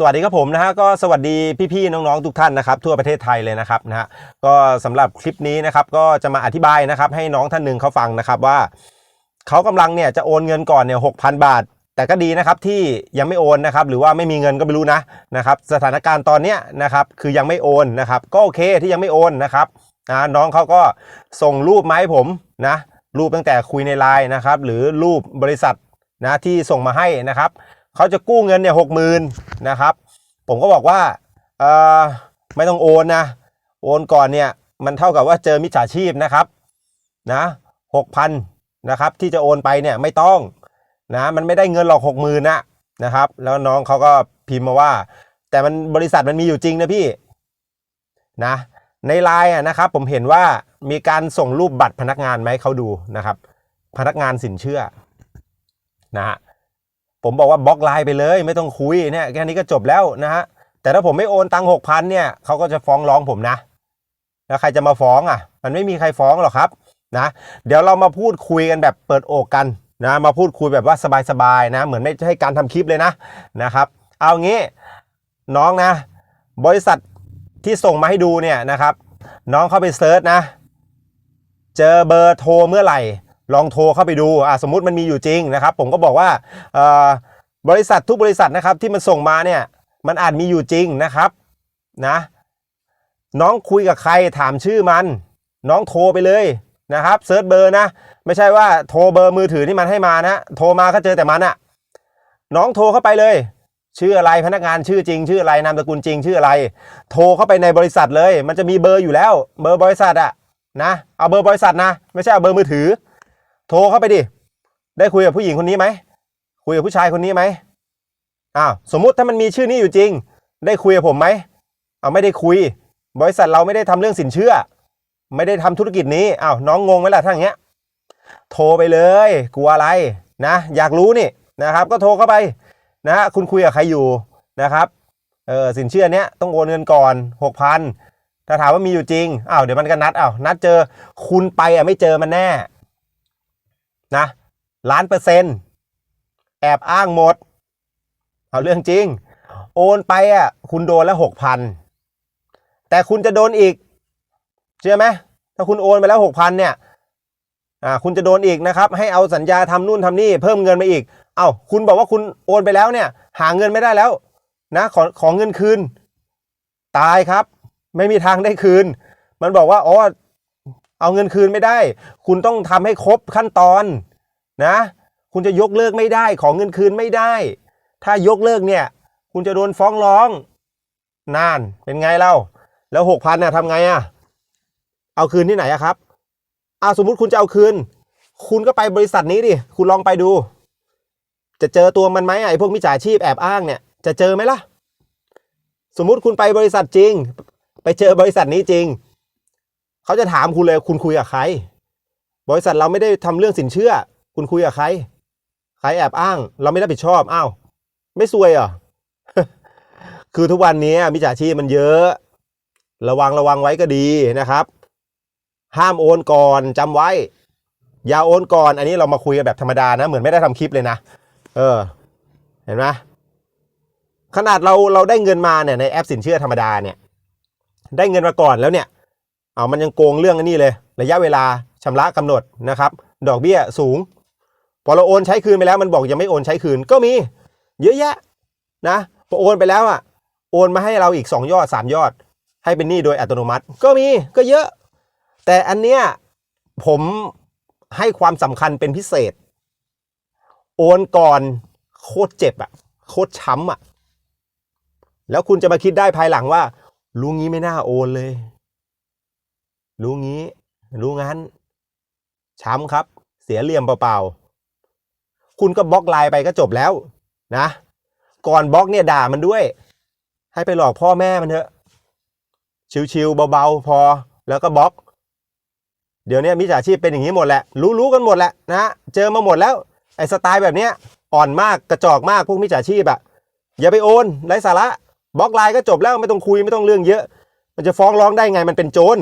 สวัสดีครับผมนะฮะก็สวัสดีพี่ๆน้องๆทุกท่านนะครับทั่วประเทศไทยเลยนะครับนะฮะก็สำหรับคลิปนี้นะครับก็จะมาอธิบายนะครับให้น้องท่านหนึ่งเขาฟังนะครับว่าเขากำลังเนี่ยจะโอนเงินก่อนเนี่ยหกพันบาท แต่ก็ดีนะครับที่ยังไม่โอนนะครับหรือว่าไม่มีเงินก็ไม่รู้นะนะครับสถานการณ์ตอนเนี้ยนะครับคือยังไม่โอนนะครับก็โอเคที่ยังไม่โอนนะครับนะน้องเขาก็ส่งรูปมาให้ผมนะรูปตั้งแต่คุยในไลน์นะครับหรือรูปบริษัทนะที่ส่งมาให้นะครับ เขาจะกู้เงินเนี่ยหกหมื่นนะครับ ผมก็บอกว่าเออไม่ต้องโอนนะ โอนก่อนเนี่ยมันเท่ากับว่าเจอมิจฉาชีพนะครับนะหกพันนะครับที่จะโอนไปเนี่ยไม่ต้องนะมันไม่ได้เงินหรอกหกหมื่นนะนะครับ แล้วน้องเขาก็พิมพ์มาว่า แต่มันบริษัทมันมีอยู่จริงนะพี่นะในไลน์อะนะครับผมเห็นว่ามีการส่งรูปบัตรพนักงานมาให้เขาดูนะครับ พนักงานสินเชื่อนะฮะ ผมบอกว่าบล็อกไลน์ไปเลย ไม่ต้องคุยเนี่ยแค่นี้ก็จบแล้วนะฮะแต่ถ้าผมไม่โอนตังหกพันเนี่ยเขาก็จะฟ้องร้องผมนะ แล้วใครจะมาฟ้องอะ มันไม่มีใครฟ้องหรอกครับนะ เดี๋ยวเรามาพูดคุยกันแบบเปิดอกกันนะมาพูดคุยแบบว่าสบายๆนะ เหมือนไม่ใช่การทำคลิปเลยนะนะครับ เอางี้น้องนะ บริษัทที่ส่งมาให้ดูเนี่ยนะครับ น้องเข้าไปเซิร์ชนะ เจอเบอร์โทรเมื่อไหร่ ลองโทรเข้าไปดูอ่าสมมุติมันมีอยู่จริงนะครับ ผมก็บอกว่าบริษัททุกบริษัทนะครับที่มันส่งมาเนี่ยมันอาจมีอยู่จริงนะครับนะน้องคุยกับใครถามชื่อมัน น้องโทรไปเลยนะครับเซิร์ชเบอร์นะ ไม่ใช่ว่าโทรเบอร์มือถือที่มันให้มานะโทรมาก็เจอแต่มันอะน้องโทรเข้าไปเลย ชื่ออะไรพนักงานชื่อจริง ชื่ออะไรนามสกุลจริง ชื่ออะไร โทรเข้าไปในบริษัทเลย มันจะมีเบอร์อยู่แล้ว เบอร์บริษัทอะนะเอาเบอร์บริษัทนะ ไม่ใช่เอาเบอร์มือถือ โทรเข้าไปดิ ได้คุยกับผู้หญิงคนนี้ไหม คุยกับผู้ชายคนนี้ไหมอ้าวสมมุติถ้ามันมีชื่อนี้อยู่จริง ได้คุยกับผมไหมเอาไม่ได้คุย บริษัทเราไม่ได้ทำเรื่องสินเชื่อ ไม่ได้ทำธุรกิจนี้อ้าวน้องงงไหมล่ะถ้งเงี้ย โทรไปเลย กลัวอะไรนะ อยากรู้นี่นะครับ ก็โทรเข้าไปนะฮะคุณคุยกับใครอยู่นะครับเออสินเชื่อเนี้ยต้องโอนเงินก่อนหกพันถ้าถามว่ามีอยู่จริงอ้าวเดี๋ยวมันก็นัดอ้าวนัดเจอคุณไปอะไม่เจอมันแน่ นะล้านเปอร์เซ็นต์แอบอ้างหมด เอาเรื่องจริง โอนไปอะคุณโดนแล้วหกพันแต่คุณจะโดนอีก เชื่อไหมถ้าคุณโอนไปแล้วหกพันเนี่ยอ่าคุณจะโดนอีกนะครับ ให้เอาสัญญาทำนู่นทำนี่เพิ่มเงินมาอีก เอา้าคุณบอกว่าคุณโอนไปแล้วเนี่ย หาเงินไม่ได้แล้วนะขอขอเงินคืน ตายครับ ไม่มีทางได้คืน มันบอกว่าอ๋อ เอาเงินคืนไม่ได้ คุณต้องทำให้ครบขั้นตอนนะ คุณจะยกเลิกไม่ได้ ของเงินคืนไม่ได้ ถ้ายกเลิกเนี่ย คุณจะโดนฟ้องร้องนานเป็นไงเล่า แล้วหกพันน่ะทำไงอะ เอาคืนที่ไหนอะครับเอาสมมุติคุณจะเอาคืน คุณก็ไปบริษัทนี้ดิ คุณลองไปดู จะเจอตัวมันไหมไอ้พวกมิจฉาชีพแอบอ้างเนี่ย จะเจอไหมล่ะ สมมุติคุณไปบริษัทจริง ไปเจอบริษัทนี้จริง เขาจะถามคุณเลยคุณคุยกับใคร บริษัทเราไม่ได้ทำเรื่องสินเชื่อ คุณคุยกับใคร ใครแอบอ้าง เราไม่รับผิดชอบอ้าวไม่ซวยเหรอคือทุกวันนี้มิจฉาชีพมันเยอะ ระวังระวังไว้ก็ดีนะครับ ห้ามโอนก่อนจำไว้ อย่าโอนก่อน อันนี้เรามาคุยกันแบบธรรมดานะ เหมือนไม่ได้ทำคลิปเลยนะ เออ เห็นไหมขนาดเราเราได้เงินมาเนี่ยในแอปสินเชื่อธรรมดาเนี่ย ได้เงินมาก่อนแล้วเนี่ย เอามันยังโกงเรื่องนี้เลย ระยะเวลาชำระกำหนดนะครับ ดอกเบี้ยสูง พอเราโอนใช้คืนไปแล้วมันบอกยังไม่โอนใช้คืนก็มี เยอะแยะนะพอโอนไปแล้วอะ โอนมาให้เราอีก 2 ยอด 3 ยอด ให้เป็นหนี้โดยอัตโนมัติ ก็มีก็เยอะ แต่อันเนี้ยผมให้ความสำคัญเป็นพิเศษ โอนก่อนโคตรเจ็บอะโคตรช้ำอะแล้วคุณจะมาคิดได้ภายหลังว่ารู้งี้ไม่น่าโอนเลย รู้งี้ รู้งั้น ช้ำครับ เสียเหลี่ยมเปล่าๆ คุณก็บล็อกไลน์ไปก็จบแล้วนะ ก่อนบล็อกเนี่ยด่ามันด้วย ให้ไปหลอกพ่อแม่มันเถอะ ชิวๆเบาๆพอ แล้วก็บล็อก เดี๋ยวนี้มิจฉาชีพเป็นอย่างนี้หมดแหละ รู้ๆกันหมดแหละนะเจอมาหมดแล้ว ไอ้สไตล์แบบเนี้ยอ่อนมากกระจอกมากพวกมิจฉาชีพอะอย่าไปโอนไร้สาระบล็อกไลน์ก็จบแล้วไม่ต้องคุยไม่ต้องเรื่องเยอะ มันจะฟ้องร้องได้ไงมันเป็นโจร